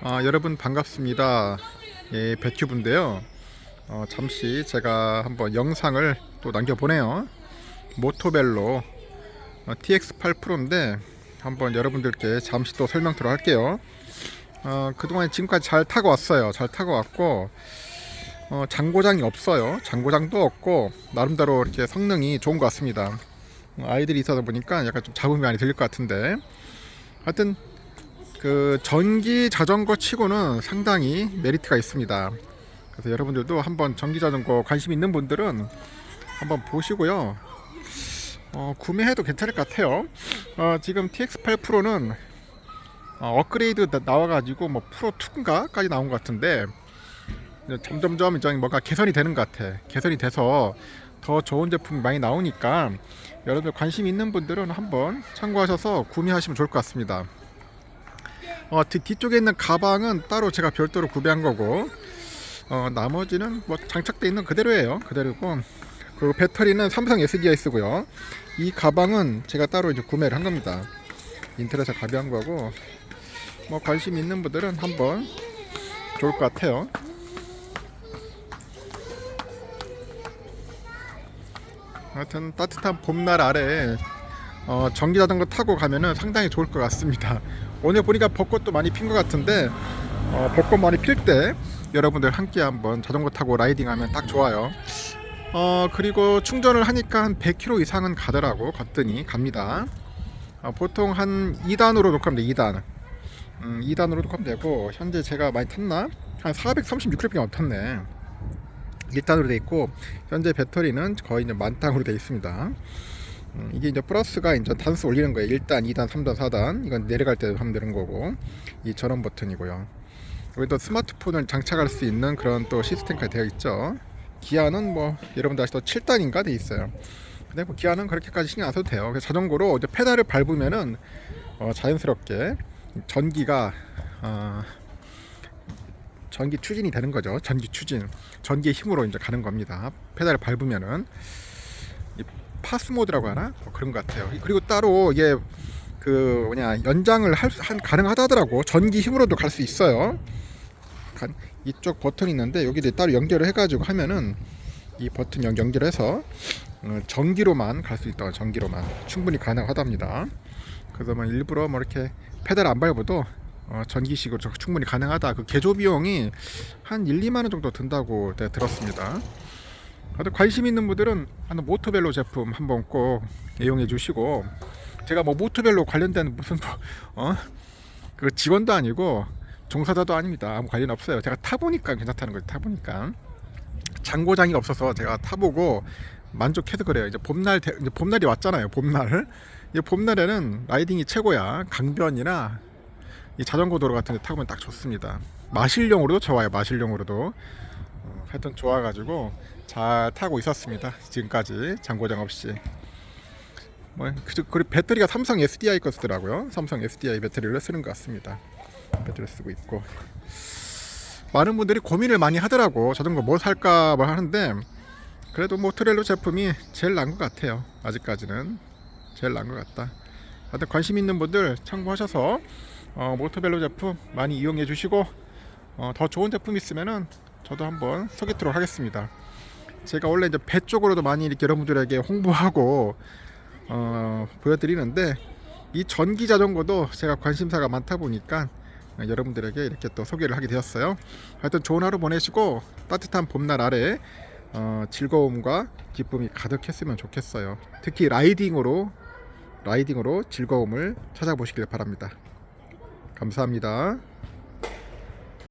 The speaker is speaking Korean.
아, 여러분 반갑습니다. 예, 배큐브인데요. 어, 잠시 제가 한번 영상을 또 남겨보네요. 모토벨로 어, TX8 프로인데 한번 여러분들께 잠시 또 설명드려 할게요. 어, 그동안 지금까지 잘 타고 왔어요. 잘 타고 왔고 어, 장고장이 없어요. 장고장도 없고 나름대로 이렇게 성능이 좋은 것 같습니다. 어, 아이들이 있어서 보니까 약간 좀 잡음이 많이 들릴 것 같은데 하여튼 그 전기 자전거 치고는 상당히 메리트가 있습니다. 그래서 여러분들도 한번 전기 자전거 관심 있는 분들은 한번 보시고요. 어, 구매해도 괜찮을 것 같아요. 어, 지금 TX8 프로는 어, 업그레이드 나- 나와가지고 뭐 프로 2인가까지 나온 것 같은데 점점점 이제 뭔가 개선이 되는 것 같아. 개선이 돼서 더 좋은 제품이 많이 나오니까 여러분들 관심 있는 분들은 한번 참고하셔서 구매하시면 좋을 것 같습니다. 어, 뒤, 뒤쪽에 있는 가방은 따로 제가 별도로 구매한 거고 어, 나머지는 뭐 장착돼 있는 그대로예요. 그대로고 그리고 배터리는 삼성 SDI 쓰고요. 이 가방은 제가 따로 이제 구매를 한 겁니다. 인터넷에 가벼운 거고 뭐 관심 있는 분들은 한번 좋을 것 같아요. 하여튼 따뜻한 봄날 아래 어, 전기 자전거 타고 가면은 상당히 좋을 것 같습니다. 오늘 보니까 벚꽃도 많이 핀 것 같은데 어, 벚꽃 많이 필 때 여러분들 함께 한번 자전거 타고 라이딩하면 딱 좋아요. 어 그리고 충전을 하니까 한 100km 이상은 가더라고 갔더니 갑니다. 어, 보통 한 2단으로 녹하면 돼 2단. 음, 2단으로 녹하면 되고 현재 제가 많이 탔나? 한 436km밖에 못 탔네. 1단으로 돼 있고 현재 배터리는 거의 이제 만땅으로 돼 있습니다. 음, 이게 이제 플러스가 이제 단수 올리는 거예요. 1단, 2단, 3단, 4단. 이건 내려갈 때 하면 되는 거고. 이 전원 버튼이고요. 여기 또 스마트폰을 장착할 수 있는 그런 또 시스템까지 되어 있죠. 기아는 뭐 여러분들 아시도 7단인가 돼 있어요. 근데 뭐 기아는 그렇게까지 신경 안 써도 돼요. 자전거로 이제 페달을 밟으면은 어, 자연스럽게 전기가 어, 전기 추진이 되는 거죠. 전기 추진, 전기의 힘으로 이제 가는 겁니다. 페달을 밟으면은 이 파스 모드라고 하나 뭐 그런 것 같아요. 그리고 따로 이게 그 뭐냐 연장을 할, 한 가능하다더라고. 전기 힘으로도 갈 수 있어요. 간- 이쪽 버튼이 있는데 여기를 따로 연결을 해가지고 하면은 이 버튼 연, 연결해서 어, 전기로만 갈 수 있다. 전기로만 충분히 가능하답니다. 그래서 뭐 일부러 뭐 이렇게 페달 안 밟아도 어, 전기식으로 저- 충분히 가능하다. 그 개조 비용이 한 1, 2만 원 정도 든다고 내가 들었습니다. 하여튼 관심 있는 분들은 하는 모토벨로 제품 한번 꼭 이용해 주시고 제가 뭐 모토벨로 관련된 무슨 뭐, 어? 그 직원도 아니고 종사자도 아닙니다. 아무 관련 없어요. 제가 타보니까 괜찮다는 거죠. 타보니까 장고장이 없어서 제가 타보고 만족해서 그래요. 이제 봄날 대- 이제 봄날이 왔잖아요. 봄날 이제 봄날에는 라이딩이 최고야. 강변이나 이 자전거 도로 같은 데 타보면 딱 좋습니다. 마실용으로도 좋아요. 마실용으로도 어, 하여튼 좋아가지고 잘 타고 있었습니다. 지금까지 장고장 없이. 뭐 그- 그리고 배터리가 삼성 SDI 거 쓰더라고요. 삼성 SDI 배터리를 쓰는 것 같습니다. 배터리 쓰고 있고 많은 분들이 고민을 많이 하더라고 자전거 뭐 살까 뭐 하는데 그래도 뭐 트렐로 제품이 제일 나은 것 같아요. 아직까지는 제일 나은 것 같다. 하여튼 관심 있는 분들 참고하셔서 어, 모토벨로 제품 많이 이용해 주시고 어, 더 좋은 제품 있으면은 저도 한번 소개토록 하겠습니다. 제가 원래 이제 배 쪽으로도 많이 이렇게 여러분들에게 홍보하고 어, 보여드리는데 이 전기 자전거도 제가 관심사가 많다 보니까 어, 여러분들에게 이렇게 또 소개를 하게 되었어요. 하여튼 좋은 하루 보내시고 따뜻한 봄날 아래 어, 즐거움과 기쁨이 가득했으면 좋겠어요. 특히 라이딩으로 라이딩으로 즐거움을 찾아보시길 바랍니다. 감사합니다.